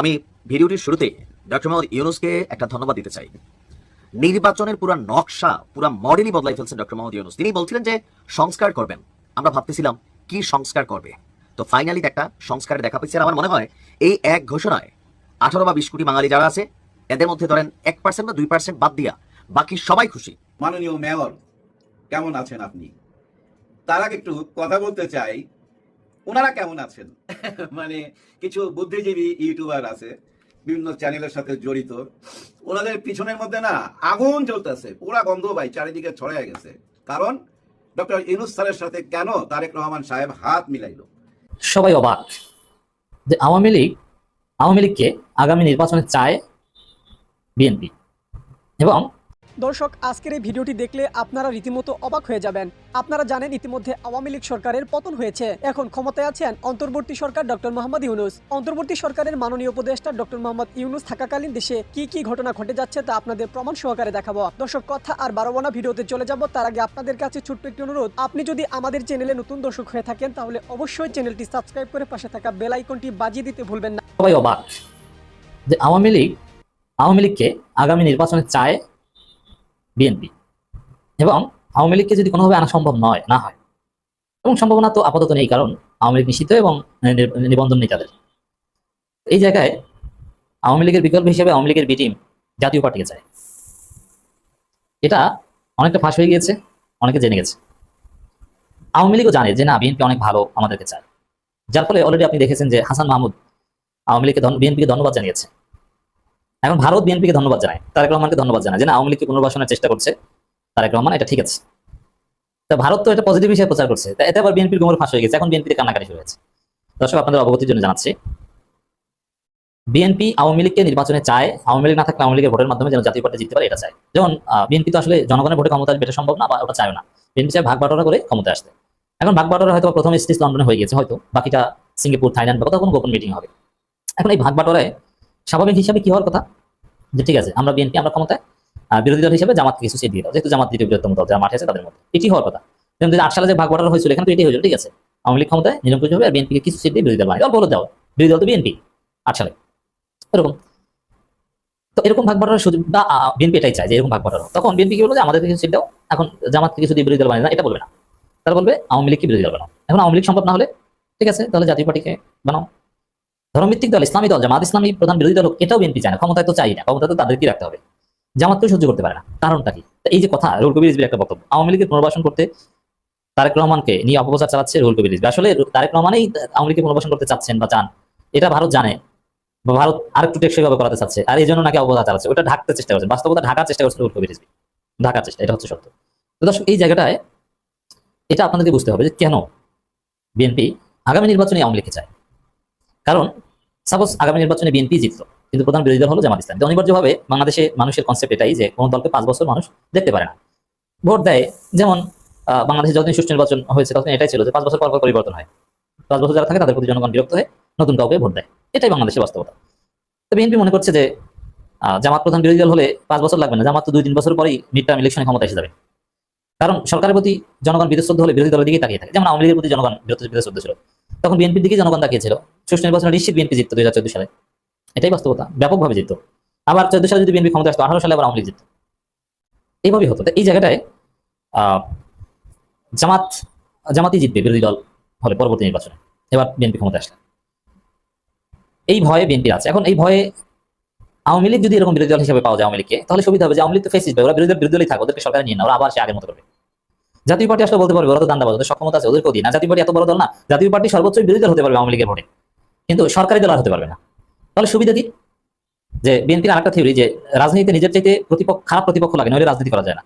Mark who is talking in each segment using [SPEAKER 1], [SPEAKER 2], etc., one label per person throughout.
[SPEAKER 1] আমি ভিডিওটির শুরুতে ডক্টর মোহাম্মদ ইউনুসকে একটা ধন্যবাদ দিতে চাই। নির্বাচনের পুরা নকশা, পুরা মডেলই বদলাই ফেলছেন ডক্টর মোহাম্মদ ইউনুস। তিনি বলছিলেন যে, সংস্কার করবেন। আমরা ভাবতেছিলাম, কি সংস্কার করবে? তো ফাইনালি একটা সংস্কারের দেখা পেয়েছে আমার মনে হয়, এই এক ঘোষণায় আঠারো বা বিশ কোটি বাঙালি যারা আছে, এদের মধ্যে ধরেন এক পার্সেন্ট বা দুই পার্সেন্ট বাদ দিয়া বাকি সবাই খুশি।
[SPEAKER 2] মাননীয় মেয়র, কেমন আছেন আপনি? তার আগে একটু কথা বলতে চাই ওনারা কেমন আছেন? মানে কিছু বুদ্ধিজীবী ইউটিউবার আছে, বিভিন্ন চ্যানেলের সাথে জড়িত। ওনাদের পিছনের মধ্যে না আগুন জ্বলতেছে, পুরা গন্ধ ভাই, চারিদিকে ছড়ায় গেছে। কারণ ডক্টর ইউনুস স্যারের সাথে কেন তারেক রহমান সাহেব হাত মিলাইলো?
[SPEAKER 3] সবাই অবাক যে আওয়ামী লীগ, আওয়ামী লীগকে আগামী নির্বাচনে চায় বিএনপি। এবং
[SPEAKER 4] দর্শক, আজকের এই ভিডিওটি দেখলে আপনারা রীতিমতো অবাক হয়ে যাবেন। আপনারা জানেন ইতিমধ্যে আওয়ামী লীগ সরকারের পতন হয়েছে। এখন ক্ষমতায় আছেন অন্তর্বর্তী সরকার ডক্টর মোহাম্মদ ইউনুস। অন্তর্বর্তী সরকারের মাননীয় উপদেষ্টা ডক্টর মোহাম্মদ ইউনুস থাকাকালীন দেশে কি কি ঘটনা ঘটে যাচ্ছে তা আপনাদের প্রমাণ সহকারে দেখাবো। দর্শক, কথা আর বারো বারোবানা ভিডিওতে চলে যাব। তার আগে আপনাদের কাছে ছোট্ট একটি অনুরোধ। আপনি যদি আমাদের চ্যানেলে নতুন দর্শক হয়ে থাকেন, তাহলে অবশ্যই চ্যানেলটি সাবস্ক্রাইব করে পাশে থাকা বেল আইকনটি বাজিয়ে দিতে ভুলবেন না।
[SPEAKER 3] সবাই অবাক যে আওয়ামী লীগ, আওয়ামী লীগকে আগামী নির্বাচনে চায় বিএনপি এবং আওয়ামী লীগকে যদি কোনোভাবে আনা সম্ভব নয়, না হয়। এবং সম্ভাবনা তো আপাতত নেই, কারণ আওয়ামী লীগ নিষিদ্ধ এবং নিবন্ধন নেই তাদের। এই জায়গায় আওয়ামী লীগের বিকল্প হিসেবে আওয়ামী লীগের বি টিম জাতীয় পার্টিকে চায়। এটা অনেকটা ফাঁস হয়ে গিয়েছে, অনেকে জেনে গেছে। আওয়ামী লীগও জানে যে না বিএনপি অনেক ভালো আমাদেরকে চায়। যার ফলে অলরেডি আপনি দেখেছেন যে হাসান মাহমুদ আওয়ামী লীগকে বিএনপিকে ধন্যবাদ জানিয়েছে। এখন ভারত বিএনপিকে ধন্যবাদ জানায় তারেক রহমানকে ধন্যবাদ জানায় যে না, আওয়ামী লীগকে পুনর্বাসনের চেষ্টা করছে। তারেক রহমান, এটা ঠিক আছে। তা ভারত তো এটা পজিটিভ হিসেবে প্রচার করছে। তা এতে আবার বিএনপির গোমর ফাঁস হয়ে গেছে। এখন বিএনপিতে কান্নাকাটি শুরু হয়েছে। দর্শক, আপনাদের অবগতির জন্য জানাচ্ছি। বিএনপি আওয়ামী লীগকে নির্বাচনে চায়। আওয়ামী লীগ না থাকলে আওয়ামী লীগের ভোটের মাধ্যমে যেন জাতীয় পার্টি জিততে পারে, এটা চায়। যেমন বিএনপি তো আসলে জনগণের ভোটে ক্ষমতা এটা সম্ভব না বা ওটা চায় না। বিএনপি চায় ভাগ বাটোয়ারা করে ক্ষমতা আসতে। এখন ভাগ বাটোয়ারা হয়তো প্রথম স্টেজ লন্ডনে হয়ে গেছে হয়তো। বাকিটা সিঙ্গাপুর, থাইল্যান্ড বা কোনো গোপন মিটিং হবে। এখন এই ভাগ বাটোয়ারায় স্বাভাবিক হিসাবে কি হওয়ার কথা? যে ঠিক আছে, আমরা বিএনপি আমরা ক্ষমতায় বিরোধী দল হিসেবে জামাতকে কিছু সিট দিয়ে দাও। যেহেতু জামাত দ্বিতীয় বৃহত্তম দল, যারা মাঠে আছে তাদের মধ্যে। এটি হওয়ার কথা। যেমন দুই আট সালে যে ভাগ বাটোয়ারা হয়েছিল, এখানে তো এটাই হয়েছিল, ঠিক আছে। আওয়ামী লীগ ক্ষমতায় নিরঙ্কুশ হবে আর বিএনপিকে কিছু সিট দিয়ে বিরোধী দল বানায়। হলে দাও বিরোধী দল তো বিএনপি আট সালে। এরকম। তো এরকম ভাগ বাটোয়ার সুযোগ, বা বিএনপি এটাই চায় যে এরকম ভাগ হোক। তখন বিএনপি কি বলবে যে আমাদের কিছু সিট দাও। এখন জামাতকে কিছু দিয়ে বিরোধী দল বানিয়ে এটা বলবে না। তারা বলবে আওয়ামী লীগকে বিরোধী দল বানাও। এখন আওয়ামী লীগ সম্ভব না হলে, ঠিক আছে, তাহলে জাতীয় পার্টিকে বানাও। ধর্মভিত্তিক দল, ইসলামী দল, জামাত ইসলামী প্রধান বিরোধী দল এটাও বিএনপি চায় না, ক্ষমতায় তো চাই না, ক্ষমতা তো তাদেরকেই রাখতে হবে। জামাতকেও সহ্য করতে পারে না, কারণটা কি? এই যে কথা রুল কবির একটা বক্তব্য, আওয়ামী লীগের পুনর্বাসন করতে তারেক রহমানকে নিয়ে অপপ্রচার চালাচ্ছে রুল কবির আসলে তারেক রহমানই আওয়ামী লীগকে পুনর্বাসন করতে চাচ্ছেন বা চান, এটা ভারত জানে ভারত আরেকটু টেকসই ভাবে করাতে চাচ্ছে, আর এই জন্য নাকি অপপ্রচার চালাচ্ছে। ওটা ঢাকতে চেষ্টা করছে, বাস্তবতা ঢাকার চেষ্টা করছে রুল কবির ঢাকার চেষ্টা, এটা হচ্ছে সত্য। তো দর্শক, এই জায়গাটায় এটা আপনাদেরকে বুঝতে হবে যে কেন বিএনপি আগামী নির্বাচনে আওয়ামী লীগকে চায়। কারণ সাপোজ আগামী নির্বাচনে বিএনপি জিতলো, কিন্তু প্রধান বিরোধী দল হলো জামাত ইসলাম। অনিবার্যভাবে বাংলাদেশে মানুষের কনসেপ্ট এটাই যে কোন দলকে পাঁচ বছর মানুষ দেখতে পারে না। ভোট দেয়, যেমন বাংলাদেশে যতদিন সুষ্ঠু নির্বাচন হয়েছে তখন এটাই ছিল যে পাঁচ বছর পর পর পরিবর্তন হয়। পাঁচ বছর যারা থাকে, তাদের প্রতি জনগণ বিরক্ত হয়ে নতুন কাউকে ভোট দেয়। এটাই বাংলাদেশের বাস্তবতা। তো বিএনপি মনে করছে যে জামাত প্রধান বিরোধী দল হলে পাঁচ বছর লাগবে না। জামাত তো দুই তিন বছর পরেই মিড টার্ম ইলেকশনে ক্ষমতা এসে যাবে। কারণ সরকারের প্রতি জনগণ বিদেশ্রদ্ধ হলে বিরোধী দলের দিকে তাকিয়ে থাকে। যেমন আওয়ামী লীগের প্রতি জনগণ বিদেশ্রদ্ধ ছিল। তখন বিএনপির দিকে জনগণ তাকিয়েছিল। সুষ্ঠু নির্বাচনে নিশ্চিত বিএনপি জিততো দুই হাজার চোদ্দ সালে। এটাই বাস্তবতা, ব্যাপকভাবে জিততো। আবার চোদ্দ সালে যদি বিএনপি ক্ষমতা আসতো, আঠারো সালে আবার আওয়ামী লীগ জিততো। এইভাবেই হতো। এই জায়গাটায় জামাত, জামাতই জিতবে বিরোধী দল হলে পরবর্তী নির্বাচনে। এবার বিএনপি ক্ষমতা আসলে। এই ভয়ে বিএনপি আছে। এখন এই ভয়ে আওয়ামী লীগ যদি এরকম বিরোধী দল হিসেবে পাওয়া যায় আওয়ামী লীগকে, তাহলে সুবিধা হবে যে আওয়ামী লীগ তো ফেসিস ওরা বিরোধী বিরোধী দলই থাকে, ওদেরকে সরকারে নিয়ে না ওরা আবার সে আগের মতো করবে। জাতীয় পার্টি আসলে বলতে পারবে, ওরা তো দান্দাবাজ, ওদের সক্ষমতা আছে, ওদেরকেও দিই না। জাতীয় পার্টি এত বড় দল না, জাতীয় পার্টি সর্বোচ্চ বিরোধী দল হতে পারবে আওয়ামী লীগের ভোটে। কিন্তু সরকারি দল আর হতে পারবে না। তাহলে সুবিধা কি? যে বিএনপির আরেকটা থিওরি যে রাজনীতিতে নিজের চাইতে প্রতিপক্ষ, খারাপ প্রতিপক্ষ লাগে, নইলে রাজনীতি করা যায় না।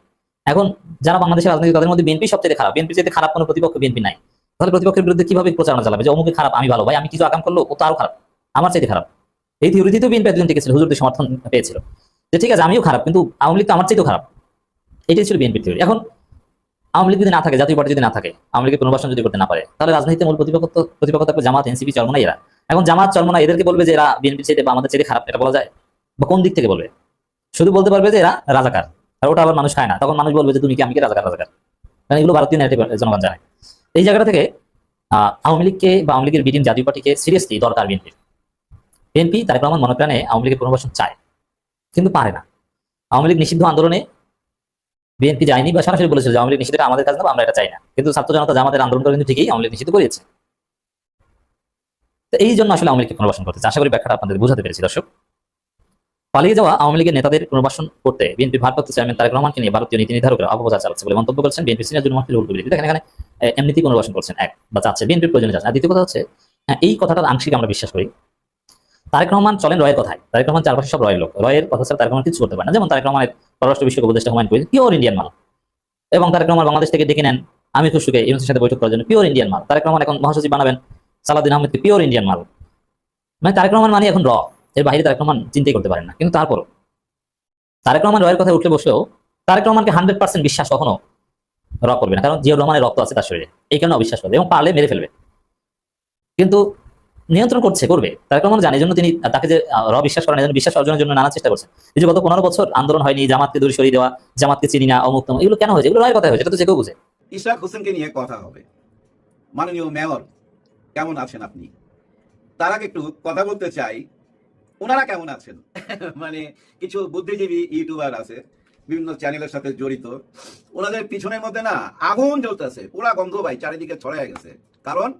[SPEAKER 3] এখন যারা বাংলাদেশের রাজনীতি, তাদের মধ্যে বিএনপি সবচেয়ে খারাপ। বিএনপি চাইতে খারাপ কোনো প্রতিপক্ষ বিএনপি নাই। তাহলে প্রতিপক্ষের বিরুদ্ধে কীভাবে প্রচারণা চালাবে? যে অমুকে খারাপ, আমি ভালো, ভাই, আমি কিছু আকাম করল ও তো আরও খারাপ। আমার চাইতে খারাপ। এই থিওরিতেও বিএনপি এতদিন টিকেছিল হুজুরদের সমর্থন পেয়েছিল। যে ঠিক আছে, আমিও খারাপ, কিন্তু আওয়ামী লীগ তো আমার চাইতেও খারাপ। এটাই ছিল বিএনপির থিওরি এখন আওয়ামী লীগ যদি না থাকে, জাতীয় পার্টি যদি না থাকে, আওয়ামী লীগের পুনর্বাসন যদি করতে না পারে, তাহলে রাজনীতিতে মূল প্রতিপক্ষ প্রতিপক্ষ থাকবে জামাত, এনসিপি চরমনা এরা। এখন জামাত চরমনা এদেরকে বলবে যে এরা বিএনপি চাইতে বা আমাদের চাইতে খারাপ, এটা বলা যায়? বা কোন দিক থেকে বলবে? শুধু বলতে পারবে যে এরা রাজাকার, আর ওটা আবার মানুষ খায় না। তখন মানুষ বলবে যে তুমি কি, আমি কি রাজাকার রাজাকার? কারণ এগুলো ভারতীয় ন্যারেটিভ জনগণ জানে। এই জায়গাটা থেকে আওয়ামী লীগকে বা আওয়ামী লীগের বিটিম জাতীয় পার্টিকে সিরিয়াসলি দরকার বিএনপির বিএনপি তারেক রহমান মনপ্রাণে আওয়ামী লীগের পুনর্বাসন চায়, কিন্তু পারে না। আওয়ামী লীগ নিষিদ্ধ আন্দোলনে বিএনপি যায়নি বা সরাসরি বলেছিল যে আওয়ামী লীগ নিষিদ্ধ আমাদের কাজ না আমরা এটা চাই না। কিন্তু ছাত্র জনতা জামাতের আন্দোলন করে কিন্তু ঠিকই আওয়ামী লীগ নিষিদ্ধ করেছে। তো এই জন্য আসলে আওয়ামী লীগকে পুনর্বাসন করতে আশা করি ব্যাখ্যাটা আপনাদের বোঝাতে পেরেছি দর্শক। পালিয়ে যাওয়া আওয়ামী লীগের নেতাদের পুনর্বাসন করতে বিএনপি ভারপ্রাপ্ত চেয়ারম্যান তারেক রহমানকে নিয়ে ভারতীয় নীতি নির্ধারকরা অপপ্রচার চালাচ্ছে বলে মন্তব্য করেছেন বিএনপি সিনিয়র জুন মাহফিল উল্টো দেখেন এখানে এমনিতেই পুনর্বাসন করছেন এক বা চাচ্ছে। বিএনপির প্রয়োজনে যাচ্ছে আর দ্বিতীয় কথা হচ্ছে হ্যাঁ, এই কথাটা আংশিক আমরা বিশ্বাস করি। তারেক রহমান চলেন রয়ের কথায়। তারেক রহমান চারপাশে সব রয়ের লোক। রয়ের কথা ছাড়া তারেক রহমান কিছু করতে পারে না। যেমন তারেক রহমানের পররাষ্ট্র বিষয়ক উপদেষ্টা হুমায়ুন কবির পিওর ইন্ডিয়ান মাল। এবং তারেক রহমান বাংলাদেশ থেকে ডেকে নেন, আমি খুশুকে ইউনুসের সাথে বৈঠক করার জন্য পিওর ইন্ডিয়ান মাল। তারেক রহমান এখন মহাসচিব বানাবেন সালাদিন আহমেদকে পিওর ইন্ডিয়ান মাল। মানে তারেক রহমান মানে এখন র। এর বাইরে তারেক রহমান চিন্তাই করতে পারেন না। কিন্তু তারপরও, তারেক রহমান রয়ের কথা উঠলে বসলেও তারেক রহমানকে হান্ড্রেড পার্সেন্ট বিশ্বাস কখনো র করবে না। কারণ জিয়াউর রহমানের রক্ত আছে তার শরীরে। এই কারণে অবিশ্বাস করবে এবং পারলে মেরে ফেলবে। কিন্তু নিয়ন্ত্রণ করছে, করবে। তারেক রহমান জানে জন্য তিনি তাকে যে র বিশ্বাস করেন, এই জন্য বিশ্বাস অর্জনের জন্য নানা চেষ্টা করছেন। এই যে গত পনেরো বছর আন্দোলন হয়নি, জামাতকে দূরে সরিয়ে দেওয়া, জামাতকে চিনি না, অমুক এগুলো কেন হয়েছে? এগুলো রয়ের কথা হয়েছে, এটা তো যে কেউ বুঝে।
[SPEAKER 2] ইশরাক হোসেনকে নিয়ে কথা হবে। মাননীয় মেয়র, কেমন আছেন আপনি? তার আগে একটু কথা বলতে চাই ওনারা কেমন আছেন? মানে কিছু বুদ্ধিজীবী ইউটিউবার আছে, বিভিন্ন চ্যানেলের সাথে জড়িত। ওনাদের পিছনের মধ্যে না, আগুন জ্বলতেছে, পুরা গন্ধ ভাই, চারিদিকে ছড়ায় গেছে। কারণ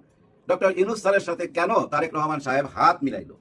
[SPEAKER 2] ডক্টর ইনুস স্যারের সাথে কেন তারেক রহমান সাহেব হাত মিলাইলো?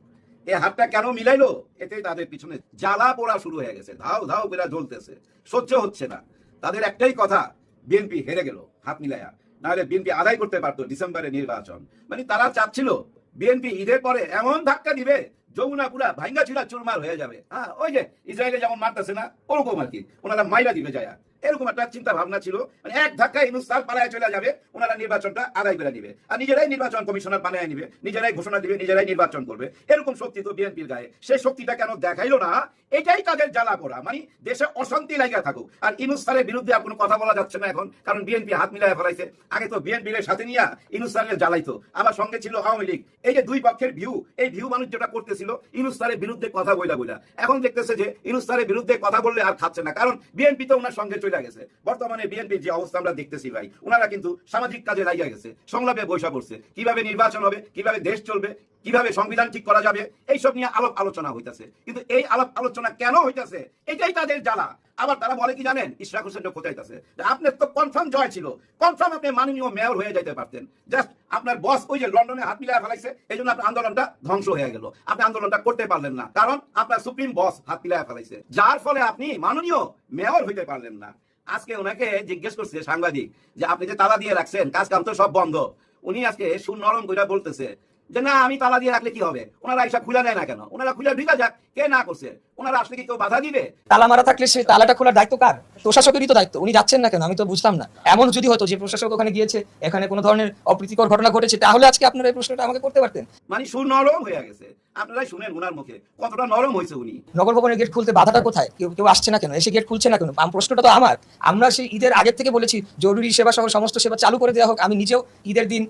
[SPEAKER 2] এই হাতটা কেন মিলাইলো? এতে তাদের পিছনে জ্বালা পোড়া শুরু হয়ে গেছে, ধাও ধাও বেড়া জ্বলতেছে, সহ্য হচ্ছে না। তাদের একটাই কথা, বিএনপি হেরে গেল, হাত মিলাইয়া। নাহলে বিএনপি আদায় করতে পারতো ডিসেম্বরে নির্বাচন। মানে তারা চাচ্ছিল, বিএনপি ঈদের পরে এমন ধাক্কা দিবে, যমুনা পুরা ভাঙ্গা ছিলা চুরমার হয়ে যাবে। হ্যাঁ ওই যে ইসরায়েলে যেমন মারতেছে না, ওরকম আর কি। ওনারা মাইরা দিবে যায়। এরকম একটা চিন্তা ভাবনা ছিল। মানে এক ধাক্কায় ইনুস্তার পালায় চলে যাবে, ওনারা নির্বাচনটা আদায় করে দিবে আর নিজেরাই নির্বাচন কমিশনার বানায় নিবে, নিজেরাই ঘোষণা দিবে, নিজেরাই নির্বাচন করবে। এরকম শক্তি তো বিএনপির গায়ে। সেই শক্তিটা কেন দেখাইলো না? এটাই তাদের জ্বালা করা মানে দেশে অশান্তি লাগিয়া থাকুক। আর ইনুস বিরুদ্ধে আর কোনো কথা বলা যাচ্ছে না এখন, কারণ বিএনপি হাত মিলাই ফেলাইছে। আগে তো বিএনপির সাথে নিয়ে ইনুস জ্বালাইতো। আমার সঙ্গে ছিল আওয়ামী লীগ। এই যে দুই পক্ষের ভিউ এই ভিউ মানুষ যেটা করতেছিল, ইনুস বিরুদ্ধে কথা বইলা বইলা। এখন দেখতেছে যে ইনুস বিরুদ্ধে কথা বললে আর খাচ্ছে না। কারণ বিএনপি তো ওনার সঙ্গে চলে গেছে বর্তমানে বিএনপির যে অবস্থা আমরা দেখতেছি ভাই ওনারা কিন্তু সামাজিক কাজে লাগিয়ে গেছে, সংলাপে বৈশা করছে কীভাবে নির্বাচন হবে, কীভাবে দেশ চলবে কীভাবে সংবিধান ঠিক করা যাবে, এইসব নিয়ে আলাপ আলোচনা হইতাছে। কিন্তু এই আলাপ আলোচনা কেন হইতাছে? এটাই তাদের জ্বালা। আবার তারা বলে কি জানেন? ইশরাক হোসেন কোথাইতেছে আপনার তো কনফার্ম জয় ছিল। কনফার্ম আপনি মাননীয় মেয়র হয়ে যাইতে পারতেন। জাস্ট আপনার বস ওই যে লন্ডনে হাত মিলায় ফেলাইছে এই জন্য আপনার আন্দোলনটা ধ্বংস হয়ে গেল। আপনি আন্দোলনটা করতে পারলেন না। কারণ আপনার সুপ্রিম বস হাত মিলায় ফেলাইছে। যার ফলে আপনি মাননীয় মেয়র হইতে পারলেন না। আজকে ওনাকে জিজ্ঞেস করছে সাংবাদিক যে আপনি যে তালা দিয়ে রাখছেন কাজ কাম তো সব বন্ধ। উনি আজকে সুর নরম কইরা বলতেছে যে না আমি তালা দিয়ে রাখলে কি হবে? ওনারা এইসব খুলে নেয় না কেন? ওনারা খুলে ঢুকা যাক কে না করছে? ওনারা আসলে কি কেউ বাধা দিবে?
[SPEAKER 5] তালা মারা থাকলে সেই তালাটা খোলার দায়িত্ব কার? প্রশাসকেরই তো দায়িত্ব উনি যাচ্ছেন না কেন? আমি তো বুঝতাম না। এমন যদি হতো যে প্রশাসক ওখানে গিয়েছে এখানে কোনো ধরনের অপ্রীতিকর ঘটনা ঘটেছে তাহলে আজকে আপনারা এই প্রশ্নটা আমাকে করতে পারতেন।
[SPEAKER 2] মানে সুর নরম হয়ে গেছে। আপনারাই শুনেন ওনার মুখে। কতটা নরম হয়েছে উনি।
[SPEAKER 5] নগর ভবনের গেট খুলতে বাধাটা কোথায়? কেউ কেউ আসছে না কেন? এসে গেট খুলছে না কেন? প্রশ্নটা তো আমার। আমরা সেই ঈদের আগের থেকে বলেছি জরুরি সেবা সহ সমস্ত সেবা চালু করে দেওয়া হোক। আমি নিজেও ঈদের দিন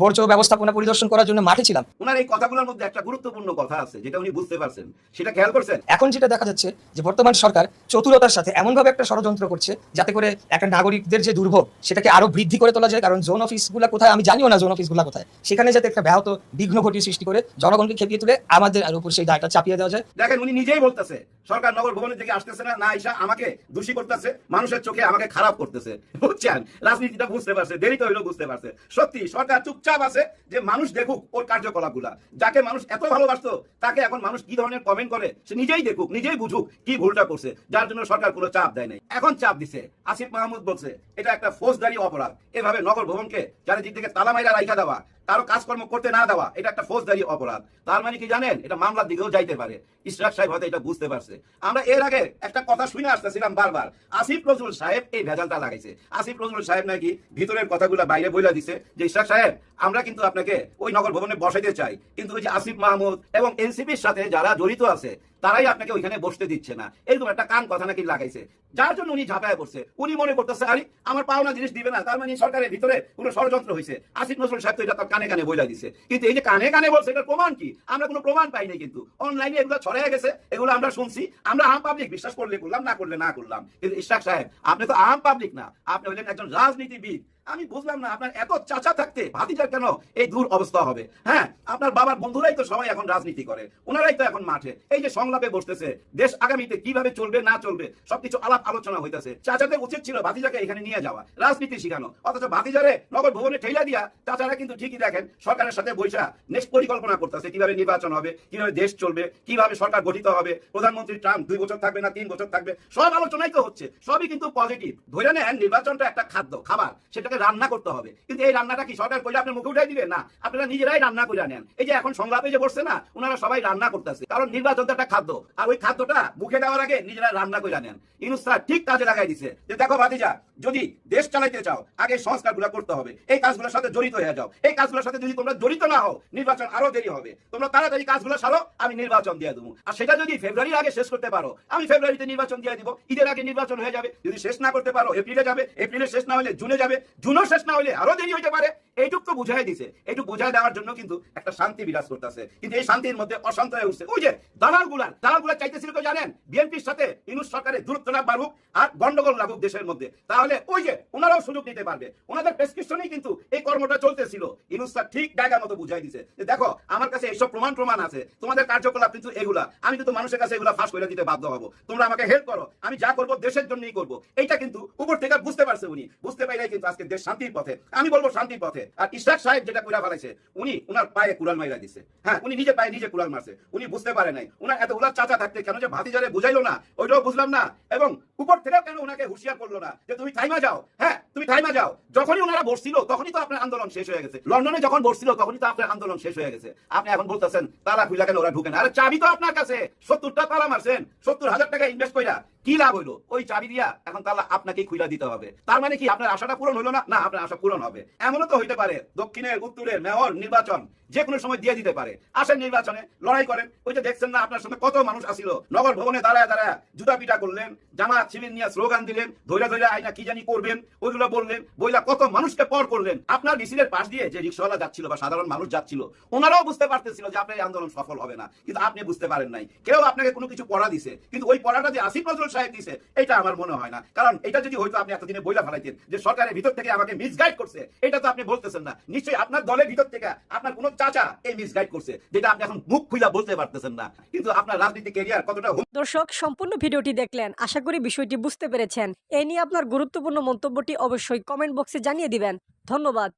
[SPEAKER 5] বর্জ্য ব্যবস্থাপনা পরিদর্শন করার জন্য মাঠে ছিলাম।
[SPEAKER 2] ওনার এই কথাগুলোর মধ্যে একটা গুরুত্বপূর্ণ কথা আছে যেটা উনি বুঝতে পারছেন। সেটা খেয়াল করছেন?
[SPEAKER 5] এখন যেটা দেখা যাচ্ছে যে বর্তমান সরকার চতুরতার সাথে এমনভাবে একটা ষড়যন্ত্র করছে যাতে করে একটা নাগরিকদের যে দুর্ভোগ সেটাকে আরও বৃদ্ধি করে তোলা যায়। কারণ জোন অফিসগুলো কোথায়? আমি জানিও না জোন অফিসগুলো কোথায়। সেখানে যাতে একটা ব্যাহত বিঘ্ন ঘটিয়ে সৃষ্টি করে জনগণকে খেপিয়ে তুলে আমাদের আর উপর সেই দায়টা চাপিয়ে দেওয়া যায়।
[SPEAKER 2] দেখেন, উনি নিজেই বলতেছে, সরকার নগর ভবনের থেকে আসতেছে না না আইসা আমাকে দোষী করতেছে, মানুষের চোখে আমাকে খারাপ করতেছে, বুঝছেন? রাজনীতিটা বুঝতে পারছে, দেরি তো হইলেও বুঝতে পারছে। সত্যি, সরকার চুপচাপ আছে যে মানুষ দেখুক ওর কার্যকলাপগুলা, যাকে মানুষ এত ভালোবাসতো, তাকে এখন মানুষ কি ধরনের কমেন্ট করে, সে নিজেই দেখুক, নিজেই বুঝুক কি ভুলটা করছে, যার জন্য সরকার কোনো চাপ দেয় নাই। এখন চাপ দিছে, আসিফ মাহমুদ বলছে, এটা একটা ফৌজদারি অপরাধ, এভাবে নগর ভবনকে চারিদিক থেকে তালা মাইরা রাইখা দেওয়া কারও কাজকর্ম করতে না দেওয়া, এটা একটা ফৌজদারি অপরাধ। তার মানে কি জানেন? এটা মামলার দিকেও যাইতে পারে। ইশরাক সাহেব হয়তো এটা বুঝতে পারছে। আমরা এর আগে একটা কথা শুনে আসতেছিলাম বারবার। আসিফ নজরুল সাহেব এই ভেজালটা লাগাইছে। আসিফ নজরুল সাহেব নাকি ভিতরের কথাগুলো বাইরে বইলা দিছে যে, ইশরাক সাহেব, আমরা কিন্তু আপনাকে ওই নগর ভবনে বসাইতে চাই। কিন্তু ওই যে আসিফ মাহমুদ এবং এনসিপির সাথে যারা জড়িত আছে তারাই আপনাকে ওইখানে বসতে দিচ্ছে না। এরকম একটা কান কথা নাকি লাগাইছে। যার জন্য উনি ঝাঁপায় পড়ছে। উনি মনে করতেছে, আরে, আমার পাওনা জিনিস দিবে না। তার মানে সরকারের ভিতরে কোনো ষড়যন্ত্র হয়েছে আসিফ নজরুল সাহেব তো এটা তার কানে কানে বইলা দিছে। কিন্তু এই যে কানে কানে বলছে, এটার প্রমাণ কি? আমরা কোনো প্রমাণ পাইনি কিন্তু। অনলাইনে এগুলো ছড়াই গেছে, এগুলো আমরা শুনছি। আমরা আম পাবলিক বিশ্বাস করলে করলাম, না করলে না করলাম। কিন্তু ইশাক সাহেব, আপনি তো আম পাবলিক না। আপনি হলেন একজন রাজনীতিবিদ। আমি বুঝলাম না আপনার এত চাচা থাকতে ভাতিজার কেন এই দূর অবস্থা হবে? হ্যাঁ আপনার বাবার বন্ধুরাই তো সবাই এখন রাজনীতি করে, ওনারাই তো এখন মাঠে। এই যে সংলাপে বসতেছে, দেশ আগামীতে কীভাবে চলবে, না চলবে, সবকিছু আলাপ আলোচনা হইতেছে। চাচাদের উচিত ছিল ভাতিজাকে এখানে নিয়ে যাওয়া, রাজনীতি শিখানো। অথচ ভাতিজারে নগর ভবনে ঠেলা দিয়া চাচারা কিন্তু ঠিকই দেখেন, সরকারের সাথে বৈশা নেক্সট পরিকল্পনা করতেছে, কীভাবে নির্বাচন হবে, কীভাবে দেশ চলবে, কীভাবে সরকার গঠিত হবে, প্রধানমন্ত্রী ট্রাম্প দুই বছর থাকবে না, তিন বছর থাকবে, সব আলোচনাই তো হচ্ছে, সবই কিন্তু পজিটিভ ধরে নেন, নির্বাচনটা একটা খাদ্য, খাবার, সেটাকে রান্না করতে হবে। কিন্তু এই রান্নাটা কি সরকার করলে আপনি মুখে উঠাই দিবে না, আপনারা নিজেরাই রান্না করে নেন। এই যে এখন সংলাপে যে বসছে না, ওনারা সবাই রান্না করতেছে। কারণ নির্বাচন তো একটা খাদ্য। আর ওই খাদ্যটা মুখে দেওয়ার আগে নিজেরা রান্না করে নেন। ইনুস্তা ঠিক কাজে লাগাই দিছে যে, দেখো ভাতিজা, যদি দেশ চালাইতে চাও, আগে সংস্কারগুলো করতে হবে। এই কাজগুলোর সাথে জড়িত হয়ে যাও। এই কাজগুলোর সাথে যদি তোমরা জড়িত না হও, নির্বাচন আরও দেরি হবে। তোমরা তাড়াতাড়ি কাজগুলো সারো, আমি নির্বাচন দিয়ে দেবো। আর সেটা যদি ফেব্রুয়ারির আগে শেষ করতে পারো, আমি ফেব্রুয়ারিতে নির্বাচন দিয়ে দিব। ঈদের আগে নির্বাচন হয়ে যাবে। যদি শেষ না করতে পারো, এপ্রিলে যাবে। এপ্রিলে শেষ না হলে জুনে যাবে। জুনও শেষ না হলে আরও দেরি হইতে পারে। এইটুক তো বুঝাই দিছে। এইটুক বুঝাই দেওয়ার জন্য কিন্তু একটা শান্তি বিরাজ করতেছে। কিন্তু এই শান্তির মধ্যে অশান্ত হয়ে উঠছে। ওই যে দালালগুলার দালালগুলা চাইতেছিল কেউ জানেন, বিএনপির সাথে ইনুস সরকারের দূরত্ব না বাড়ুক আর গন্ডগোল লাগুক দেশের মধ্যে। তাহলে ওই যে ওনারাও সুযোগ নিতে পারবে। ওনাদের প্রেসক্রিপশনেই কিন্তু এই কর্মটা চলতেছিল। ইনুস স্যার ঠিক জায়গার মতো বুঝাই দিছে যে দেখো, আমার কাছে এইসব প্রমাণ প্রমাণ আছে। তোমাদের কার্যকলাপ কিন্তু এগুলা। আমি কিন্তু মানুষের কাছে এগুলা ফাঁস করে দিতে বাধ্য হব। তোমরা আমাকে হেল্প করো। আমি যা করব দেশের জন্যই করব। এইটা কিন্তু উপর থেকে বুঝতে পারছে উনি। বুঝতে পারলে কিন্তু আজকে দেশ শান্তির পথে, আমি বলব শান্তির পথে। আর ইশরাক সাহেব যেটা কুড়া ফেলাইছে, উনি উনার পায়ে কুড়াল মাইরা দিছে। হ্যাঁ উনি নিজে পায়ে নিজে কুড়াল মারছে। উনি বুঝতে পারে নাই। উনার এত উলার চাচা থাকতে কেন যে ভাতিজারে বুঝাইলো না, ওইটাও বুঝলাম না। এবং উপর থেকে কেন ওনাকে হুঁশিয়ার করল না যে তুমি থাইমা যাও? হ্যাঁ তুমি থাইমা যাও। যখনই ওনারা বসছিল, তখনই তো আপনার আন্দোলন শেষ হয়ে গেছে। লন্ডনে যখন বসছিল, তখনই তো আপনার আন্দোলন শেষ হয়ে গেছে। আপনি এখন বলতেছেন, তালা খুলে কেন ওরা ঢুকে না? আরে চাবি তো আপনার কাছে। সত্তরটা তালা মারছেন। সত্তর হাজার টাকা ইনভেস্ট কইরা। কি লাভ হইল? ওই চাবি দিয়া এখন তালা আপনাকেই খুইলা দিতে হবে। তার মানে কি আপনার আশাটা পূরণ হলো না? না আপনার আশা পূরণ হবে। এমনও তো হইতে পারে, দক্ষিণের, উত্তরের মেয়র নির্বাচন যে কোনো সময় দিয়ে দিতে পারে। আসেন নির্বাচনে, লড়াই করেন। ওই যে দেখছেন না, আপনার সঙ্গে কত মানুষ আসিল। নগর ভবনে দাঁড়ায় দাঁড়ায় জুতা পিটা করলেন জামাত শিবির নিয়ে স্লোগান দিলেন ধৈরা ধৈরা আইনা কি জানি করবেন, ওইগুলো বললেন, বইলা কত মানুষকে পর করলেন। আপনার মিছিলের পাশ দিয়ে যে রিক্সাওয়ালা যাচ্ছিল বা সাধারণ মানুষ যাচ্ছিল, ওনারাও বুঝতে পারতেছিল যে আপনার এই আন্দোলন সফল হবে না। কিন্তু আপনি বুঝতে পারেন নাই। কেউ আপনাকে কোনো কিছু পড়া দিছে, কিন্তু ওই পড়াটা যে আসিফ নজরুল সাহেব দিছে, এটা আমার মনে হয় না। কারণ এটা যদি হয়তো আপনি এতদিনে বইলা ফেলাইতেন যে সরকারের ভিতর থেকে আমাকে মিসগাইড করছে, এটা তো আপনি বলতেছেন না। নিশ্চয়ই আপনার দলের ভিতর থেকে আপনার কোনো চাচা এই মিসগাইড করছে, যেটা আপনি এখন মুখ খুইলা বলতে পারতেছেন না। কিন্তু আপনার রাজনীতি ক্যারিয়ার কতটা
[SPEAKER 4] দর্শক, সম্পূর্ণ ভিডিওটি দেখলেন। আশা করি বিষয়টি বুঝতে পেরেছেন। এ নিয়ে আপনার গুরুত্বপূর্ণ মন্তব্যটি অবশ্যই কমেন্ট বক্সে জানিয়ে দিবেন। ধন্যবাদ।